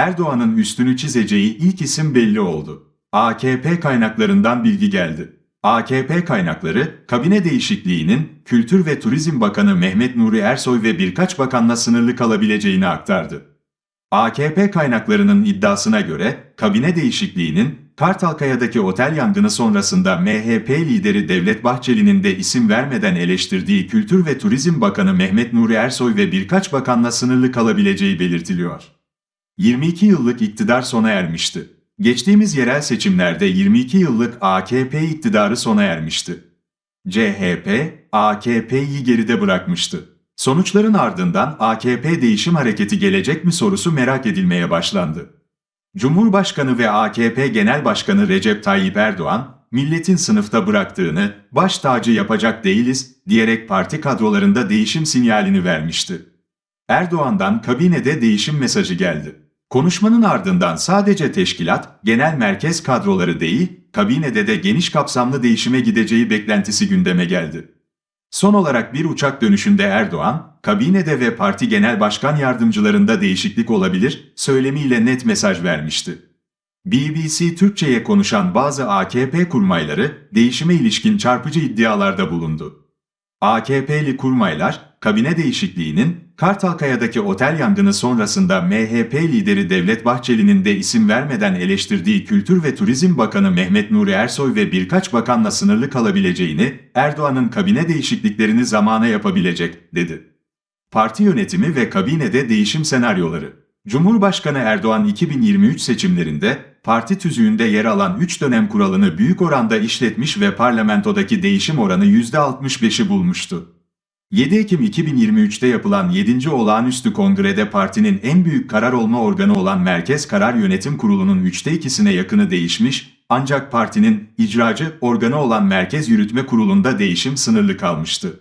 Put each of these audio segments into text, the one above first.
Erdoğan'ın üstünü çizeceği ilk isim belli oldu. AKP kaynaklarından bilgi geldi. AKP kaynakları, kabine değişikliğinin Kültür ve Turizm Bakanı Mehmet Nuri Ersoy ve birkaç bakanla sınırlı kalabileceğini aktardı. AKP kaynaklarının iddiasına göre kabine değişikliğinin Kartalkaya'daki otel yangını sonrasında MHP lideri Devlet Bahçeli'nin de isim vermeden eleştirdiği Kültür ve Turizm Bakanı Mehmet Nuri Ersoy ve birkaç bakanla sınırlı kalabileceği belirtiliyor. 22 yıllık iktidar sona ermişti. Geçtiğimiz yerel seçimlerde 22 yıllık AKP iktidarı sona ermişti. CHP, AKP'yi geride bırakmıştı. Sonuçların ardından AKP değişim hareketi gelecek mi sorusu merak edilmeye başlandı. Cumhurbaşkanı ve AKP Genel Başkanı Recep Tayyip Erdoğan, milletin sınıfta bıraktığını, baş tacı yapacak değiliz diyerek parti kadrolarında değişim sinyalini vermişti. Erdoğan'dan kabinede değişim mesajı geldi. Konuşmanın ardından sadece teşkilat, genel merkez kadroları değil, kabinede de geniş kapsamlı değişime gideceği beklentisi gündeme geldi. Son olarak bir uçak dönüşünde Erdoğan, kabinede ve parti genel başkan yardımcılarında değişiklik olabilir, söylemiyle net mesaj vermişti. BBC Türkçe'ye konuşan bazı AKP kurmayları değişime ilişkin çarpıcı iddialarda bulundu. AKP'li kurmaylar, kabine değişikliğinin Kartalkaya'daki otel yangını sonrasında MHP lideri Devlet Bahçeli'nin de isim vermeden eleştirdiği Kültür ve Turizm Bakanı Mehmet Nuri Ersoy ve birkaç bakanla sınırlı kalabileceğini, Erdoğan'ın kabine değişikliklerini zamana yapabilecek, dedi. Parti yönetimi ve kabinede değişim senaryoları Cumhurbaşkanı Erdoğan 2023 seçimlerinde parti tüzüğünde yer alan 3 dönem kuralını büyük oranda işletmiş ve parlamentodaki değişim oranı %65'i bulmuştu. 7 Ekim 2023'te yapılan 7. Olağanüstü Kongre'de partinin en büyük karar olma organı olan Merkez Karar Yönetim Kurulu'nun 3'te 2'sine yakını değişmiş, ancak partinin icracı organı olan Merkez Yürütme Kurulu'nda değişim sınırlı kalmıştı.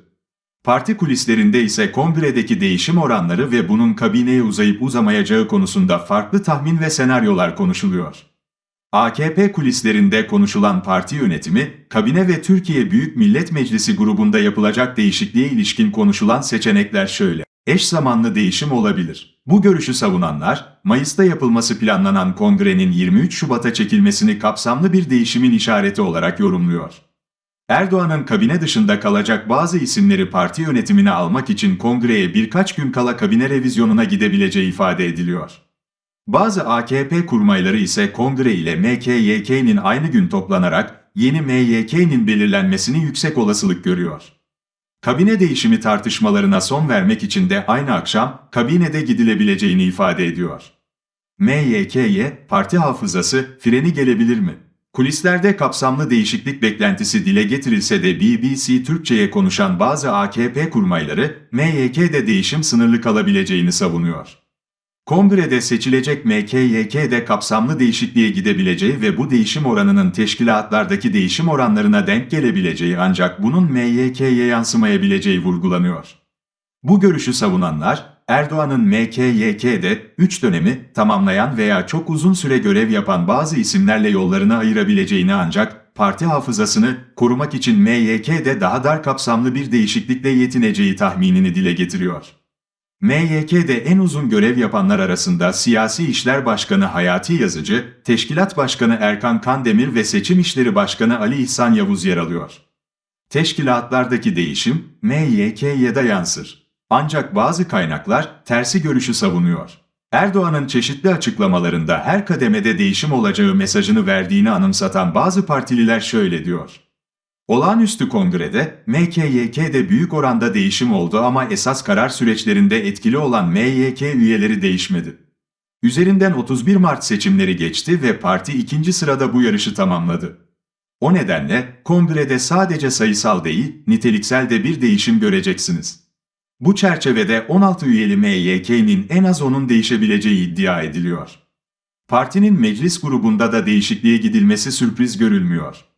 Parti kulislerinde ise kongredeki değişim oranları ve bunun kabineye uzayıp uzamayacağı konusunda farklı tahmin ve senaryolar konuşuluyor. AKP kulislerinde konuşulan parti yönetimi, kabine ve Türkiye Büyük Millet Meclisi grubunda yapılacak değişikliğe ilişkin konuşulan seçenekler şöyle. Eş zamanlı değişim olabilir. Bu görüşü savunanlar, Mayıs'ta yapılması planlanan kongrenin 23 Şubat'a çekilmesini kapsamlı bir değişimin işareti olarak yorumluyor. Erdoğan'ın kabine dışında kalacak bazı isimleri parti yönetimine almak için kongreye birkaç gün kala kabine revizyonuna gidebileceği ifade ediliyor. Bazı AKP kurmayları ise kongre ile MKYK'nin aynı gün toplanarak yeni MYK'nin belirlenmesini yüksek olasılık görüyor. Kabine değişimi tartışmalarına son vermek için de aynı akşam kabinede gidilebileceğini ifade ediyor. MYK'ye parti hafızası freni gelebilir mi? Kulislerde kapsamlı değişiklik beklentisi dile getirilse de BBC Türkçe'ye konuşan bazı AKP kurmayları MYK'de değişim sınırlı kalabileceğini savunuyor. Kongrede seçilecek MKYK'de kapsamlı değişikliğe gidebileceği ve bu değişim oranının teşkilatlardaki değişim oranlarına denk gelebileceği ancak bunun MYK'ye yansımayabileceği vurgulanıyor. Bu görüşü savunanlar, Erdoğan'ın MKYK'de 3 dönemi tamamlayan veya çok uzun süre görev yapan bazı isimlerle yollarını ayırabileceğini ancak parti hafızasını korumak için MYK'de daha dar kapsamlı bir değişiklikle yetineceği tahminini dile getiriyor. MYK'de en uzun görev yapanlar arasında Siyasi İşler Başkanı Hayati Yazıcı, Teşkilat Başkanı Erkan Kandemir ve Seçim İşleri Başkanı Ali İhsan Yavuz yer alıyor. Teşkilatlardaki değişim MYK'ye de yansır. Ancak bazı kaynaklar tersi görüşü savunuyor. Erdoğan'ın çeşitli açıklamalarında her kademede değişim olacağı mesajını verdiğini anımsatan bazı partililer şöyle diyor. Olağanüstü kongrede MKYK'de büyük oranda değişim oldu ama esas karar süreçlerinde etkili olan MYK üyeleri değişmedi. Üzerinden 31 Mart seçimleri geçti ve parti ikinci sırada bu yarışı tamamladı. O nedenle kongrede sadece sayısal değil, niteliksel de bir değişim göreceksiniz. Bu çerçevede 16 üyeli MYK'nin en az onun değişebileceği iddia ediliyor. Partinin meclis grubunda da değişikliğe gidilmesi sürpriz görülmüyor.